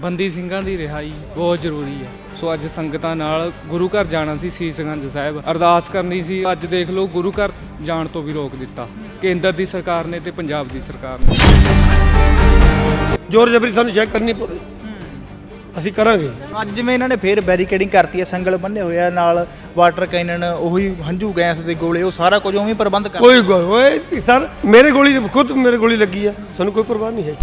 ਬੰਦੀ ਸਿੰਘਾਂ ਦੀ ਰਿਹਾਈ ਬਹੁਤ ਜ਼ਰੂਰੀ ਹੈ ਸੋ ਅੱਜ ਸੰਗਤਾਂ ਨਾਲ ਗੁਰੂ ਘਰ ਜਾਣਾ ਸੀ ਸੀਸਗੰਜ ਸਾਹਿਬ। ਅਰਦਾਸ ਕਰਨੀ ਸੀ ਅੱਜ ਦੇਖ ਲਓ ਗੁਰੂ ਘਰ ਜਾਣ ਤੋਂ ਵੀ ਰੋਕ ਦਿੱਤਾ। ਕੇਂਦਰ ਦੀ ਸਰਕਾਰ ਨੇ ਤੇ ਪੰਜਾਬ ਦੀ ਸਰਕਾਰ ਨੇ। ਜ਼ੋਰ ਜ਼ਬਰੀ ਸਾਨੂੰ ਚੈੱਕ ਕਰਨੀ ਪਵੇ। ਅਸੀਂ ਕਰਾਂਗੇ। ਅੱਜ ਜਿਵੇਂ ਇਹਨਾਂ ਨੇ ਫੇਰ ਬੈਰੀਕੇਡਿੰਗ ਕਰਤੀ ਹੈ ਸੰਗਲ ਬੰਨੇ ਹੋਏ ਆ ਨਾਲ ਵਾਟਰ ਕੈਨਨ ਉਹੀ ਹੰਝੂ ਗੈਸ ਦੇ ਗੋਲੇ ਉਹ ਸਾਰਾ ਕੁਝ ਉਵੇਂ ਪ੍ਰਬੰਧ ਕਰ ਕੋਈ ਗੱਲ ਓਏ ਸਰ ਮੇਰੇ ਗੋਲੀ ਖੁਦ ਮੇਰੇ ਗੋਲੀ ਲੱਗੀ ਆ। ਸਾਨੂੰ ਕੋਈ ਪਰਵਾਹ ਨਹੀਂ ਹੈ।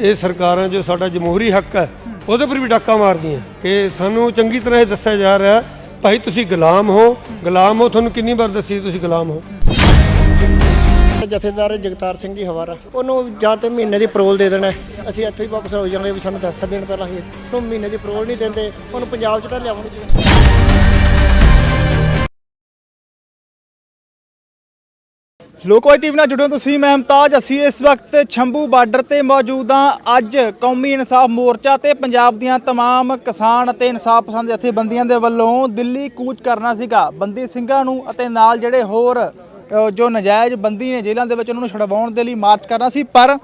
ਇਹ ਸਰਕਾਰਾਂ ਜੋ ਸਾਡਾ ਜਮਹੂਰੀ ਹੱਕ ਹੈ, ਉਹਦੇ ਪਰ ਵੀ ਡਾਕਾ ਮਾਰਦੀਆਂ। ਕਿ ਸਾਨੂੰ ਚੰਗੀ ਤਰ੍ਹਾਂ ਇਹ ਦੱਸਿਆ ਜਾ ਰਿਹਾ, ਭਾਈ ਤੁਸੀਂ ਗੁਲਾਮ ਹੋ। ਗੁਲਾਮ ਹੋ, ਤੁਹਾਨੂੰ ਕਿੰਨੀ ਵਾਰ ਦੱਸੀ ਤੁਸੀਂ ਗੁਲਾਮ ਹੋ? ਜਥੇਦਾਰ ਜਗਤਾਰ ਸਿੰਘ ਜੀ ਹਵਾਰਾ, ਉਹਨੂੰ ਜਾਂ ਤੇ ਮਹੀਨੇ ਦੀ ਪਰੋਲ ਦੇ ਦੇਣਾ ਅਸੀਂ ਇੱਥੇ ਹੀ ਵਾਪਸ ਹੋ ਜਾਵਾਂਗੇ ਵੀ ਸਾਨੂੰ ਦੱਸ ਦੇਣ ਪਹਿਲਾਂ ਹੀ। ਉਹ ਮਹੀਨੇ ਦੀ ਪਰੋਲ ਨਹੀਂ ਦਿੰਦੇ, ਉਹਨੂੰ ਪੰਜਾਬ 'ਚ ਤਾਂ ਲਿਆਉਣਗੇ ਲੋਕਵਾਈ ਟੀਵੀ ਨਾਲ ਜੁੜੇ ਹੋ ਤੁਸੀਂ, ਮੈਂ ਮੁਮਤਾਜ ਅਸੀਂ ਇਸ ਵਕਤ ਛੰਭੂ ਬਾਰਡਰ ਤੇ ਮੌਜੂਦ ਹਾਂ। ਅੱਜ ਕੌਮੀ ਇਨਸਾਫ ਮੋਰਚਾ ਤੇ ਪੰਜਾਬ ਦੀਆਂ ਤਮਾਮ ਕਿਸਾਨ ਅਤੇ ਇਨਸਾਫ ਪਸੰਦ ਜਥੇਬੰਦੀਆਂ ਦੇ ਵੱਲੋਂ ਦਿੱਲੀ ਕੂਚ ਕਰਨਾ ਸੀਗਾ। ਬੰਦੀ ਸਿੰਘਾਂ ਨੂੰ ਅਤੇ ਨਾਲ ਜਿਹੜੇ ਹੋਰ ਜੋ ਨਜਾਇਜ਼ ਬੰਦੀ ਨੇ ਜੇਲ੍ਹਾਂ ਦੇ ਵਿੱਚ ਉਹਨਾਂ ਨੂੰ ਛਡਵਾਉਣ ਦੇ ਲਈ ਮਾਰਚ ਕਰਨਾ ਸੀ। ਪਰ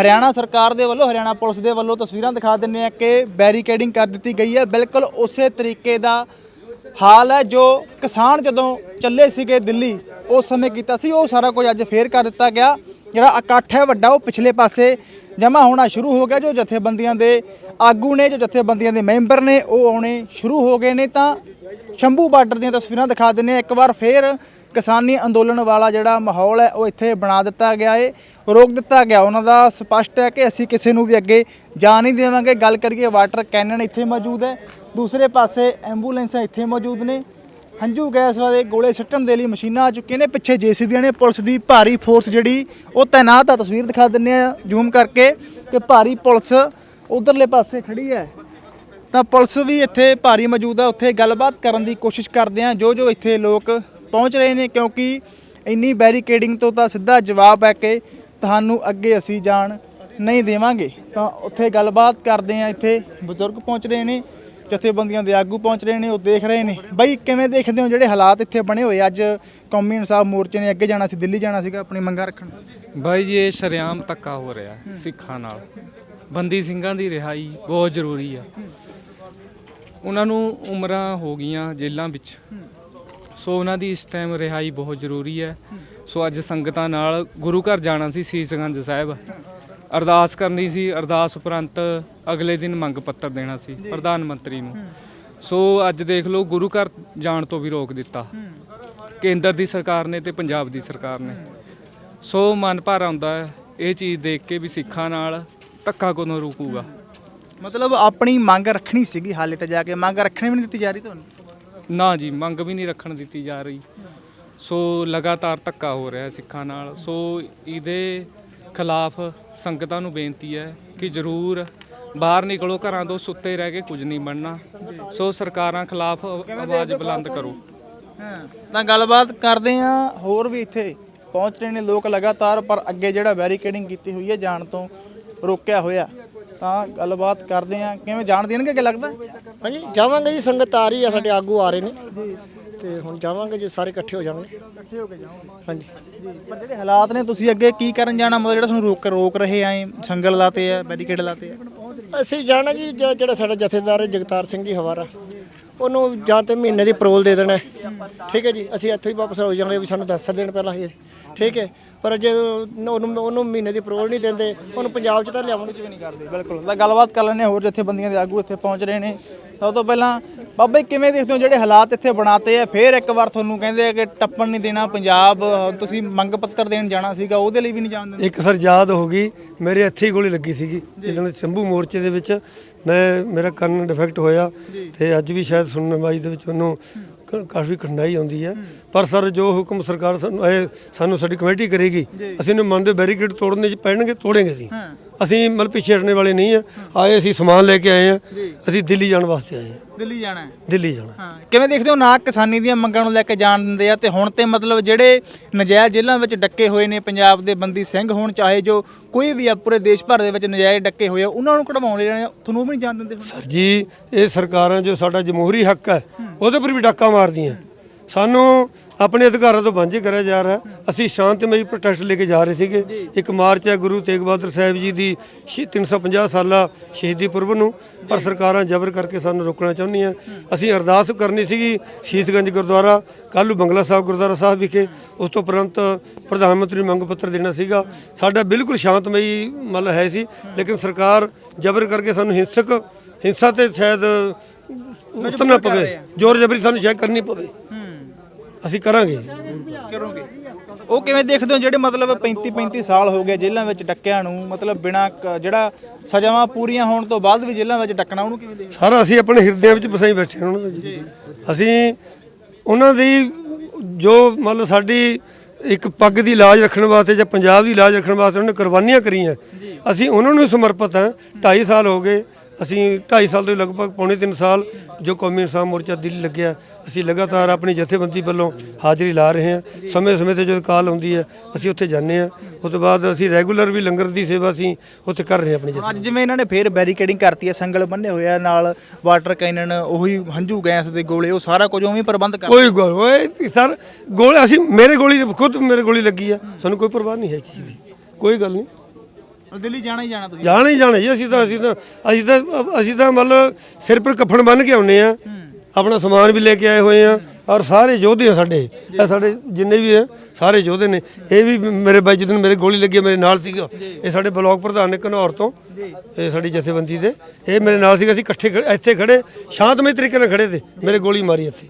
ਹਰਿਆਣਾ ਸਰਕਾਰ ਦੇ ਵੱਲੋਂ, ਹਰਿਆਣਾ ਪੁਲਿਸ ਦੇ ਵੱਲੋਂ ਤਸਵੀਰਾਂ ਦਿਖਾ ਦਿੰਨੇ ਆ ਕਿ ਬੈਰੀਕੇਡਿੰਗ ਕਰ ਦਿੱਤੀ ਗਈ ਹੈ। ਬਿਲਕੁਲ ਉਸੇ ਤਰੀਕੇ ਦਾ ਹਾਲ ਹੈ ਜੋ ਕਿਸਾਨ ਜਦੋਂ ਚੱਲੇ ਸੀਗੇ ਦਿੱਲੀ ਉਸ ਸਮੇਂ ਕੀਤਾ ਸੀ, ਉਹ ਸਾਰਾ ਕੁਝ ਅੱਜ ਫੇਰ ਕਰ ਦਿੱਤਾ ਗਿਆ। ਜਿਹੜਾ ਇਕੱਠ ਹੈ ਵੱਡਾ, ਉਹ ਪਿਛਲੇ ਪਾਸੇ ਜਮ੍ਹਾਂ ਹੋਣਾ ਸ਼ੁਰੂ ਹੋ ਗਿਆ, ਜੋ ਜਥੇਬੰਦੀਆਂ ਦੇ ਆਗੂ ਨੇ, ਜੋ ਜਥੇਬੰਦੀਆਂ ਦੇ ਮੈਂਬਰ ਨੇ, ਉਹ ਆਉਣੇ ਸ਼ੁਰੂ ਹੋ ਗਏ ਨੇ। ਤਾਂ ਸ਼ੰਭੂ ਬਾਰਡਰ ਦੀਆਂ ਤਸਵੀਰਾਂ ਦਿਖਾ ਦਿੰਨੇ ਆ ਇੱਕ ਵਾਰ ਫੇਰ ਕਿਸਾਨੀ ਅੰਦੋਲਨ ਵਾਲਾ ਜਿਹੜਾ ਮਾਹੌਲ ਹੈ, ਉਹ ਇੱਥੇ ਬਣਾ ਦਿੱਤਾ ਗਿਆ ਏ, ਰੋਕ ਦਿੱਤਾ ਗਿਆ। ਉਹਨਾਂ ਦਾ ਸਪਸ਼ਟ ਹੈ ਕਿ ਅਸੀਂ ਕਿਸੇ ਨੂੰ ਵੀ ਅੱਗੇ ਜਾ ਨਹੀਂ ਦੇਵਾਂਗੇ। ਗੱਲ ਕਰੀਏ ਵਾਟਰ ਕੈਨਨ ਇੱਥੇ ਮੌਜੂਦ ਹੈ। ਦੂਸਰੇ ਪਾਸੇ ਐਂਬੂਲੈਂਸਾਂ ਇੱਥੇ ਮੌਜੂਦ ਨੇ। ਹੰਝੂ ਗੈਸ ਵਾਲੇ ਗੋਲੇ ਸੱਟਣ ਦੇ ਲਈ ਮਸ਼ੀਨਾਂ ਆ ਚੁੱਕੀਆਂ ਨੇ। ਪਿੱਛੇ ਜੀਸੀਬੀਆਂ ਨੇ ਪੁਲਿਸ ਦੀ ਭਾਰੀ ਫੋਰਸ ਜਿਹੜੀ, ਉਹ ਤਾਇਨਾਤ ਆ। ਤਸਵੀਰ ਦਿਖਾ ਦਿੰਨੇ ਆ ਜ਼ੂਮ ਕਰਕੇ ਕਿ ਭਾਰੀ ਪੁਲਿਸ ਉਧਰਲੇ ਪਾਸੇ ਖੜੀ ਹੈ। ਤਾਂ ਪੁਲਿਸ ਵੀ ਇੱਥੇ ਭਾਰੀ ਮੌਜੂਦ ਹੈ ਉੱਥੇ ਗੱਲਬਾਤ ਕਰਨ ਦੀ ਕੋਸ਼ਿਸ਼ ਕਰਦੇ ਆ ਜੋ ਜੋ ਇੱਥੇ ਲੋਕ ਪਹੁੰਚ ਰਹੇ ਨੇ, ਕਿਉਂਕਿ ਇੰਨੀ ਬੈਰੀਕੇਡਿੰਗ ਤੋਂ ਤਾਂ ਸਿੱਧਾ ਜਵਾਬ ਹੈ ਕਿ ਤੁਹਾਨੂੰ ਅੱਗੇ ਅਸੀਂ ਜਾਣ ਨਹੀਂ ਦੇਵਾਂਗੇ। ਤਾਂ ਉੱਥੇ ਗੱਲਬਾਤ ਕਰਦੇ ਆ ਇੱਥੇ ਬਜ਼ੁਰਗ ਪਹੁੰਚ ਰਹੇ ਨੇ। ਜਥੇਬੰਦੀਆਂ ਦੇ ਆਗੂ ਪਹੁੰਚ ਰਹੇ ਨੇ, ਉਹ ਦੇਖ ਰਹੇ ਨੇ। ਬਾਈ, ਕਿਵੇਂ ਦੇਖਦੇ ਹੋ ਜਿਹੜੇ ਹਾਲਾਤ ਇੱਥੇ ਬਣੇ ਹੋਏ? ਅੱਜ ਕੌਮੀ ਇਨਸਾਫ ਮੋਰਚੇ ਨੇ ਅੱਗੇ ਜਾਣਾ ਸੀ, ਦਿੱਲੀ ਜਾਣਾ ਸੀਗਾ, ਆਪਣੀ ਮੰਗਾਂ ਰੱਖਣ। ਬਾਈ ਜੀ, ਇਹ ਸਰਿਆਮ ਧੱਕਾ ਹੋ ਰਿਹਾ ਸਿੱਖਾਂ ਨਾਲ। ਬੰਦੀ ਸਿੰਘਾਂ ਦੀ ਰਿਹਾਈ ਬਹੁਤ ਜ਼ਰੂਰੀ ਆ। ਉਹਨਾਂ ਨੂੰ ਉਮਰਾਂ ਹੋ ਗਈਆਂ ਜੇਲ੍ਹਾਂ ਵਿੱਚ। ਸੋ ਉਹਨਾਂ ਦੀ ਇਸ ਟਾਈਮ ਰਿਹਾਈ ਬਹੁਤ ਜ਼ਰੂਰੀ ਹੈ। ਸੋ ਅੱਜ ਸੰਗਤਾਂ ਨਾਲ ਗੁਰੂ ਘਰ ਜਾਣਾ ਸੀ ਸੀਸਗੰਜ ਸਾਹਿਬ। ਅਰਦਾਸ ਕਰਨੀ ਸੀ, ਅਰਦਾਸ ਉਪਰੰਤ ਅਗਲੇ ਦਿਨ ਮੰਗ ਪੱਤਰ ਦੇਣਾ ਸੀ ਪ੍ਰਧਾਨ ਮੰਤਰੀ ਨੂੰ। ਸੋ ਅੱਜ ਦੇਖ ਲਓ ਗੁਰੂ ਘਰ ਜਾਣ ਤੋਂ ਵੀ ਰੋਕ ਦਿੱਤਾ। ਕੇਂਦਰ ਦੀ ਸਰਕਾਰ ਨੇ ਤੇ ਪੰਜਾਬ ਦੀ ਸਰਕਾਰ ਨੇ। ਸੋ ਮਨ ਭਰ ਆਉਂਦਾ ਹੈ ਇਹ ਚੀਜ਼ ਦੇਖ ਕੇ ਵੀ ਸਿੱਖਾਂ ਨਾਲ ਧੱਕਾ ਕਦੋਂ ਰੁਕੂਗਾ? ਮਤਲਬ ਆਪਣੀ ਮੰਗ ਰੱਖਣੀ ਸੀਗੀ ਹਾਲੇ ਤੇ ਜਾ ਕੇ। ਮੰਗ ਰੱਖਣੀ ਵੀ ਨਹੀਂ ਦਿੱਤੀ ਜਾ ਰਹੀ ਤੁਹਾਨੂੰ? ਨਾ ਜੀ ਮੰਗ ਵੀ ਨਹੀਂ ਰੱਖਣ ਦਿੱਤੀ ਜਾ ਰਹੀ। ਸੋ ਲਗਾਤਾਰ ਧੱਕਾ ਹੋ ਰਿਹਾ ਸਿੱਖਾਂ ਨਾਲ। ਸੋ ਇਹਦੇ ਖਿਲਾਫ ਸੰਗਤਾਂ ਨੂੰ ਬੇਨਤੀ ਹੈ ਕਿ ਜ਼ਰੂਰ ਬਾਹਰ ਨਿਕਲੋ ਘਰਾਂ ਤੋਂ ਸੁੱਤੇ ਰਹਿ ਕੇ ਕੁਝ ਨਹੀਂ ਬਣਨਾ। ਸੋ ਸਰਕਾਰਾਂ ਖਿਲਾਫ ਆਵਾਜ਼ ਬੁਲੰਦ ਕਰੋ। ਤਾਂ ਗੱਲਬਾਤ ਕਰਦੇ ਆ ਹੋਰ ਵੀ ਇੱਥੇ ਪਹੁੰਚ ਰਹੇ ਨੇ ਲੋਕ ਲਗਾਤਾਰ ਪਰ ਅੱਗੇ ਜਿਹੜਾ ਬੈਰੀਕੇਡਿੰਗ ਕੀਤੀ ਹੋਈ ਹੈ ਜਾਣ ਤੋਂ ਰੋਕਿਆ ਹੋਇਆ। ਤਾਂ ਗੱਲਬਾਤ ਕਰਦੇ ਆ ਕਿਵੇਂ ਜਾਣ ਦੇਣਗੇ ਕਿ ਲੱਗਦਾ? ਹਾਂਜੀ ਜਾਵਾਂਗੇ ਜੀ ਸੰਗਤ ਆ ਰਹੀ ਆ ਸਾਡੇ ਆਗੂ ਆ ਰਹੇ ਨੇ। ਤੇ ਹੁਣ ਜਾਵਾਂਗੇ ਜੀ ਸਾਰੇ ਇਕੱਠੇ ਹੋ ਜਾਣਗੇ। ਇਕੱਠੇ ਹੋ ਕੇ ਜਾਓਗੇ? ਹਾਂਜੀ। ਪਰ ਜਿਹੜੇ ਹਾਲਾਤ ਨੇ ਤੁਸੀਂ ਅੱਗੇ ਕੀ ਕਰਨ ਜਾਣਾ? ਮਤਲਬ ਜਿਹੜਾ ਤੁਹਾਨੂੰ ਰੋਕ ਰੋਕ ਰਹੇ ਆਏ ਸੰਗਲ ਲਾਤੇ ਆ ਬੈਰੀਕੇਡ ਲਾਤੇ ਆ। ਅਸੀਂ ਜਾਣਾ ਜੀ ਜ- ਜਿਹੜਾ ਸਾਡਾ ਜਥੇਦਾਰ ਹੈ ਜਗਤਾਰ ਸਿੰਘ ਜੀ ਹਵਾਰਾ, ਉਹਨੂੰ ਜਾਂ ਤੇ ਮਹੀਨੇ ਦੀ ਪਰੋਲ ਦੇ ਦੇਣਾ। ਹੈ। ਠੀਕ ਹੈ ਜੀ, ਅਸੀਂ ਇੱਥੋਂ ਹੀ ਵਾਪਸ ਹੋ ਜਾਵਾਂਗੇ ਵੀ ਸਾਨੂੰ 10 ਦਿਨ ਪਹਿਲਾਂ ਹੀ ਠੀਕ ਹੈ, ਪਰ ਜੇ ਉਹਨੂੰ ਉਹਨੂੰ ਮਹੀਨੇ ਦੀ ਪਰੋਲ ਨਹੀਂ ਦਿੰਦੇ, ਉਹਨੂੰ ਪੰਜਾਬ 'ਚ ਤਾਂ ਲਿਆਉਣਗੇ ਨਹੀਂ ਕਰਦੇ ਬਿਲਕੁਲ ਤਾਂ ਗੱਲਬਾਤ ਕਰ ਲੈਣੇ ਹੋਰ ਜਥੇਬੰਦੀਆਂ ਦੇ ਆਗੂ ਇੱਥੇ ਪਹੁੰਚ ਰਹੇ ਨੇ। ਸਭ ਤੋਂ ਪਹਿਲਾਂ ਬਾਬਾ ਜੀ ਕਿਵੇਂ ਦੇਖਦੇ ਹੋ ਜਿਹੜੇ ਹਾਲਾਤ ਇੱਥੇ ਬਣਾਤੇ ਆ? ਫੇਰ ਇੱਕ ਵਾਰ ਤੁਹਾਨੂੰ ਕਹਿੰਦੇ ਆ ਕਿ ਟੱਪਣ ਨਹੀਂ ਦੇਣਾ ਪੰਜਾਬ ਤੁਸੀਂ ਮੰਗ ਪੱਤਰ ਦੇਣ ਜਾਣਾ ਸੀਗਾ ਉਹਦੇ ਲਈ ਵੀ ਨਹੀਂ ਜਾਣ ਦਿੰਦੇ? ਇੱਕ ਸਰ ਯਾਦ ਹੋ ਗਈ ਮੇਰੇ ਇੱਥੇ ਹੀ ਗੋਲੀ ਲੱਗੀ ਸੀਗੀ ਜਦੋਂ ਸ਼ੰਭੂ ਮੋਰਚੇ ਦੇ ਵਿੱਚ ਮੈਂ ਮੇਰਾ ਕੰਨ ਡਿਫੈਕਟ ਹੋਇਆ ਤੇ ਅੱਜ ਵੀ ਸ਼ਾਇਦ ਸੁਣਨ ਵਾਈ ਦੇ ਵਿੱਚ ਉਹਨੂੰ ਕਾਫੀ ਕਠਿਨਾਈ ਆਉਂਦੀ ਹੈ। ਪਰ ਸਰ ਜੋ ਹੁਕਮ ਸਰਕਾਰ ਸਾਨੂੰ ਇਹ ਸਾਨੂੰ ਸਾਡੀ ਕਮੇਟੀ ਕਰੇਗੀ ਅਸੀਂ ਉਹਨੂੰ ਮੰਨਦੇ ਬੈਰੀਕੇਡ ਤੋੜਨੇ ਚ ਪੈਣਗੇ ਤੋੜेंगे ਅਸੀਂ। ਅਸੀਂ ਮਤਲਬ ਪਿੱਛੇ ਹਟਣੇ ਵਾਲੇ ਨਹੀਂ ਆ। ਆਏ ਅਸੀਂ ਸਮਾਨ ਲੈ ਕੇ ਆਏ ਆ। ਅਸੀਂ ਦਿੱਲੀ ਜਾਣ ਵਾਸਤੇ ਆਏ ਆ। ਦਿੱਲੀ ਜਾਣਾ ਹੈ। ਦਿੱਲੀ ਜਾਣਾ। ਹਾਂ। ਕਿਵੇਂ ਦੇਖਦੇ ਹੋ ਨਾ ਕਿਸਾਨੀ ਦੀਆਂ ਮੰਗਾਂ ਨੂੰ ਲੈ ਕੇ ਜਾਣ ਦਿੰਦੇ ਆ? ਤੇ ਹੁਣ ਤੇ ਮਤਲਬ ਜਿਹੜੇ ਨਜਾਇਜ਼ ਜੇਲ੍ਹਾਂ ਵਿੱਚ ਡੱਕੇ ਹੋਏ ਨੇ ਪੰਜਾਬ ਦੇ ਬੰਦੀ ਸਿੰਘ ਹੋਣ ਚਾਹੇ ਜੋ ਕੋਈ ਵੀ ਆ ਪੂਰੇ ਦੇਸ਼ ਭਰ ਦੇ ਵਿੱਚ ਨਜਾਇਜ਼ ਡੱਕੇ ਹੋਏ ਆ ਉਹਨਾਂ ਨੂੰ ਕਢਵਾਉਣ ਲਈ ਤੁਹਾਨੂੰ ਵੀ ਨਹੀਂ ਜਾਣ ਦਿੰਦੇ? ਸਰ ਜੀ ਇਹ ਸਰਕਾਰਾਂ ਜੋ ਸਾਡਾ ਜਮਹੂਰੀ ਹੱਕ ਹੈ ਉਹਦੇ ਪਰ ਵੀ ਡਾਕਾ ਮਾਰਦੀਆਂ। ਸਾਨੂੰ ਆਪਣੇ ਅਧਿਕਾਰਾਂ ਤੋਂ ਵਾਂਝੇ ਕਰਿਆ ਜਾ ਰਿਹਾ। ਅਸੀਂ ਸ਼ਾਂਤਮਈ ਪ੍ਰੋਟੈਸਟ ਲੈ ਕੇ ਜਾ ਰਹੇ ਸੀਗੇ। ਇੱਕ ਮਾਰਚ ਹੈ ਗੁਰੂ ਤੇਗ ਬਹਾਦਰ ਸਾਹਿਬ ਜੀ ਦੀ ਸ਼ੀ- 350 ਸਾਲਾ ਸ਼ਹੀਦੀ ਪੁਰਬ ਨੂੰ। ਪਰ ਸਰਕਾਰਾਂ ਜ਼ਬਰ ਕਰਕੇ ਸਾਨੂੰ ਰੋਕਣਾ ਚਾਹੁੰਦੀਆਂ। ਅਸੀਂ ਅਰਦਾਸ ਕਰਨੀ ਸੀਗੀ ਸ਼ੀਸ਼ਗੰਜ ਗੁਰਦੁਆਰਾ, ਕੱਲ੍ਹ ਨੂੰ ਬੰਗਲਾ ਸਾਹਿਬ ਗੁਰਦੁਆਰਾ ਸਾਹਿਬ ਵਿਖੇ। ਉਸ ਤੋਂ ਉਪਰੰਤ ਪ੍ਰਧਾਨ ਮੰਤਰੀ ਨੂੰ ਮੰਗ ਪੱਤਰ ਦੇਣਾ ਸੀਗਾ। ਸਾਡਾ ਬਿਲਕੁਲ ਸ਼ਾਂਤਮਈ ਮਤਲਬ ਹੈ ਸੀ। ਲੇਕਿਨ ਸਰਕਾਰ ਜ਼ਬਰ ਕਰਕੇ ਸਾਨੂੰ ਹਿੰਸਕ, ਹਿੰਸਾ ਤੇ ਸ਼ਾਇਦ ਉਤਰਨਾ ਪਵੇ। ਜ਼ੋਰ ਜ਼ਬਰੀ ਸਾਨੂੰ ਸ਼ਾਇਦ ਕਰਨੀ ਪਵੇ। ਅਸੀਂ ਕਰਾਂਗੇ। ਕਰੋਗੇ। ਉਹ ਕਿਵੇਂ ਦੇਖਦੇ ਹੋ ਜਿਹੜੇ ਮਤਲਬ 35 35 ਸਾਲ ਹੋ ਗਏ ਜੇਲ੍ਹਾਂ ਵਿੱਚ ਡੱਕਿਆਂ ਨੂੰ? ਮਤਲਬ ਬਿਨਾ ਜਿਹੜਾ ਸਜ਼ਾਵਾਂ ਪੂਰੀਆਂ ਹੋਣ ਤੋਂ ਬਾਅਦ ਵੀ ਜੇਲ੍ਹਾਂ ਵਿੱਚ ਡੱਕਣਾ ਉਹਨੂੰ ਕਿਵੇਂ ਦੇਖਦੇ ਸਾਰਾ ਅਸੀਂ ਆਪਣੇ ਹਿਰਦਿਆਂ ਵਿੱਚ ਵਸਾਈ ਬੈਠੇ ਹਾਂ ਉਹਨਾਂ ਦੇ। ਜੀ। ਅਸੀਂ ਉਹਨਾਂ ਦੀ ਜੋ ਮੰਨ ਲਓ ਸਾਡੀ ਇੱਕ ਪੱਗ ਦੀ ਲਾਜ ਰੱਖਣ ਵਾਸਤੇ ਜਾਂ ਪੰਜਾਬ ਦੀ ਲਾਜ ਰੱਖਣ ਵਾਸਤੇ ਉਹਨਾਂ ਨੇ ਕੁਰਬਾਨੀਆਂ ਕਰੀਆਂ। ਅਸੀਂ ਉਹਨਾਂ ਨੂੰ ਸਮਰਪਿਤ ਹਾਂ। 2.5 ਸਾਲ ਹੋ ਗਏ। ਅਸੀਂ 2.5 ਸਾਲ ਤੋਂ ਲਗਭਗ ਪੌਣੇ 3 ਸਾਲ ਜੋ ਕੌਮੀ ਇਨਸਾਨ ਮੋਰਚਾ ਦਿੱਲੀ ਲੱਗਿਆ ਅਸੀਂ ਲਗਾਤਾਰ ਆਪਣੀ ਜਥੇਬੰਦੀ ਵੱਲੋਂ ਹਾਜ਼ਰੀ ਲਾ ਰਹੇ ਹਾਂ। ਸਮੇਂ ਸਮੇਂ ਤੇ ਜਦੋਂ ਕਾਲ ਆਉਂਦੀ ਹੈ ਅਸੀਂ ਉੱਥੇ ਜਾਂਦੇ ਹਾਂ। ਉਸ ਤੋਂ ਬਾਅਦ ਅਸੀਂ ਰੈਗੂਲਰ ਵੀ ਲੰਗਰ ਦੀ ਸੇਵਾ ਅਸੀਂ ਉੱਥੇ ਕਰ ਰਹੇ ਹਾਂ ਆਪਣੀ ਜਥੇ ਅੱਜ ਜਿਵੇਂ ਇਹਨਾਂ ਨੇ ਫੇਰ ਬੈਰੀਕੇਡਿੰਗ ਕਰਤੀ ਹੈ ਸੰਗਲ ਬੰਨੇ ਹੋਇਆ ਨਾਲ ਵਾਟਰ ਕੈਨਨ ਉਹੀ ਹੰਝੂ ਗੈਸ ਦੇ ਗੋਲੇ ਉਹ ਸਾਰਾ ਕੁਝ ਉਵੇਂ ਹੀ ਪ੍ਰਬੰਧ ਕਰ ਕੋਈ ਗੋਲ ਓਏ ਸਰ ਗੋਲ ਅਸੀਂ ਮੇਰੇ ਗੋਲੀ ਖੁਦ ਮੇਰੇ ਗੋਲੀ ਲੱਗੀ ਆ ਸਾਨੂੰ ਕੋਈ ਪਰਵਾਹ ਨਹੀਂ ਹੈ ਚੀਜ਼ ਦੀ। ਕੋਈ ਗੱਲ ਨਹੀਂ ਦਿੱਲੀ ਜਾਣਾ ਹੀ ਜਾਣਾ ਤੁਸੀਂ? ਜਾਣਾ ਹੀ ਜਾਣਾ ਜੀ ਅਸੀਂ ਤਾਂ ਅਸੀਂ ਤਾਂ ਅਸੀਂ ਤਾਂ ਅਸੀਂ ਤਾਂ ਮਤਲਬ ਸਿਰ ਪਰ ਕੱਫਣ ਬੰਨ ਕੇ ਆਉਨੇ ਆ ਆਪਣਾ ਸਮਾਨ ਵੀ ਲੈ ਕੇ ਆਏ ਹੋਏ ਆ ਔਰ ਸਾਰੇ ਯੋਧੇ ਆ ਸਾਡੇ। ਇਹ ਸਾਡੇ ਜਿੰਨੇ ਵੀ ਆ ਸਾਰੇ ਯੋਧੇ ਨੇ। ਇਹ ਵੀ ਮੇਰੇ ਬਾਈ ਜਦੋਂ ਮੇਰੇ ਗੋਲੀ ਲੱਗੀ ਮੇਰੇ ਨਾਲ ਸੀਗਾ। ਇਹ ਸਾਡੇ ਬਲਾਕ ਪ੍ਰਧਾਨ ਨੇ ਘਨੌਰ ਤੋਂ। ਇਹ ਸਾਡੀ ਜਥੇਬੰਦੀ ਦੇ। ਇਹ ਮੇਰੇ ਨਾਲ ਸੀਗਾ ਅਸੀਂ ਇਕੱਠੇ ਇੱਥੇ ਖੜੇ ਸ਼ਾਂਤਮਈ ਤਰੀਕੇ ਨਾਲ ਖੜੇ ਤੇ ਮੇਰੇ ਗੋਲੀ ਮਾਰੀ ਇੱਥੇ।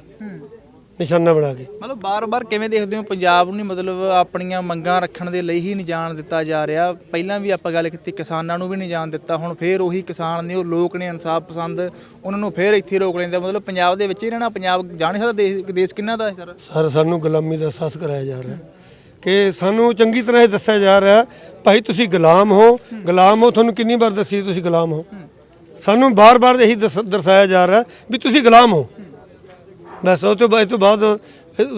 ਨਿਸ਼ਾਨਾ ਬਣਾ ਕੇ। ਮਤਲਬ ਬਾਰ-ਬਾਰ ਕਿਵੇਂ ਦੇਖਦੇ ਹੋ? ਪੰਜਾਬ ਨੂੰ ਨਹੀਂ ਮਤਲਬ ਆਪਣੀਆਂ ਮੰਗਾਂ ਰੱਖਣ ਦੇ ਲਈ ਹੀ ਨਹੀਂ ਜਾਣ ਦਿੱਤਾ ਜਾ ਰਿਹਾ। ਪਹਿਲਾਂ ਵੀ ਆਪਾਂ ਗੱਲ ਕੀਤੀ ਕਿਸਾਨਾਂ ਨੂੰ ਵੀ ਨਹੀਂ ਜਾਣ ਦਿੱਤਾ। ਹੁਣ ਫੇਰ ਉਹੀ ਕਿਸਾਨ ਨੇ ਉਹ ਲੋਕ ਨੇ ਇਨਸਾਫ ਪਸੰਦ ਉਹਨਾਂ ਨੂੰ ਫੇਰ ਇੱਥੇ ਰੋਕ ਲੈਂਦਾ ਮਤਲਬ ਪੰਜਾਬ ਦੇ ਵਿੱਚ ਹੀ ਰਹਿਣਾ ਪੰਜਾਬ ਜਾਣ ਨਹੀਂ ਸਕਦਾ ਦੇਸ਼ ਦੇਸ਼ ਕਿੰਨਾ ਦਾ ਹੈ ਸਰ? ਸਰ ਸਾਨੂੰ ਗੁਲਾਮੀ ਦਾ ਅਹਿਸਾਸ ਕਰਾਇਆ ਜਾ ਰਿਹਾ। ਕਿ ਸਾਨੂੰ ਚੰਗੀ ਤਰ੍ਹਾਂ ਇਹ ਦੱਸਿਆ ਜਾ ਰਿਹਾ ਭਾਈ ਤੁਸੀਂ ਗੁਲਾਮ ਹੋ। ਗੁਲਾਮ ਹੋ ਤੁਹਾਨੂੰ ਕਿੰਨੀ ਵਾਰ ਦੱਸੀ ਤੁਸੀਂ ਗੁਲਾਮ ਹੋ? ਸਾਨੂੰ ਬਾਰ-ਬਾਰ ਇਹੀ ਦਰਸਾਇਆ ਜਾ ਰਿਹਾ ਵੀ ਤੁਸੀਂ ਗੁਲਾਮ ਹੋ। ਬਸ ਉਹ ਤੋਂ ਬਾਅਦ ਤੋਂ ਬਾਅਦ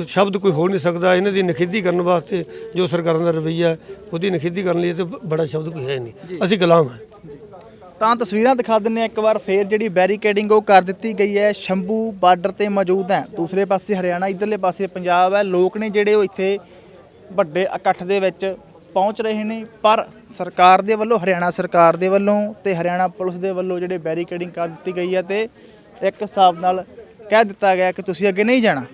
ਸ਼ਬਦ ਕੋਈ ਹੋ ਨਹੀਂ ਸਕਦਾ ਇਹਨਾਂ ਦੀ ਨਖੇਦੀ ਕਰਨ ਵਾਸਤੇ ਜੋ ਸਰਕਾਰਾਂ ਦਾ ਰਵੱਈਆ ਉਹਦੀ ਨਖੇਦੀ ਕਰਨ ਲਈ ਤੋਂ ਬੜਾ ਸ਼ਬਦ ਕੋਈ ਹੈ ਨਹੀਂ। ਅਸੀਂ ਗੁਲਾਮ ਹਾਂ। ਤਾਂ ਤਸਵੀਰਾਂ ਦਿਖਾ ਦਿੰਨੇ ਆ ਇੱਕ ਵਾਰ ਫੇਰ ਜਿਹੜੀ ਬੈਰੀਕੇਡਿੰਗ ਉਹ ਕਰ ਦਿੱਤੀ ਗਈ ਹੈ। ਸ਼ੰਭੂ ਬਾਰਡਰ ਤੇ ਮੌਜੂਦ ਹੈ। ਦੂਸਰੇ ਪਾਸੇ ਹਰਿਆਣਾ ਇਧਰਲੇ ਪਾਸੇ ਪੰਜਾਬ ਹੈ। ਲੋਕ ਨੇ ਜਿਹੜੇ ਉਹ ਇੱਥੇ ਵੱਡੇ ਇਕੱਠ ਦੇ ਵਿੱਚ ਪਹੁੰਚ ਰਹੇ ਨੇ ਪਰ ਸਰਕਾਰ ਦੇ ਵੱਲੋਂ ਹਰਿਆਣਾ ਸਰਕਾਰ ਦੇ ਵੱਲੋਂ ਤੇ ਹਰਿਆਣਾ ਪੁਲਿਸ ਦੇ ਵੱਲੋਂ ਜਿਹੜੇ ਬੈਰੀਕੇਡਿੰਗ ਕਰ ਦਿੱਤੀ ਗਈ ਹੈ ਤੇ ਇੱਕ ਹਿਸਾਬ ਨਾਲ ਕਹਿ ਦਿੱਤਾ ਗਿਆ ਕਿ ਤੁਸੀਂ ਅੱਗੇ ਨਹੀਂ ਜਾਣਾ।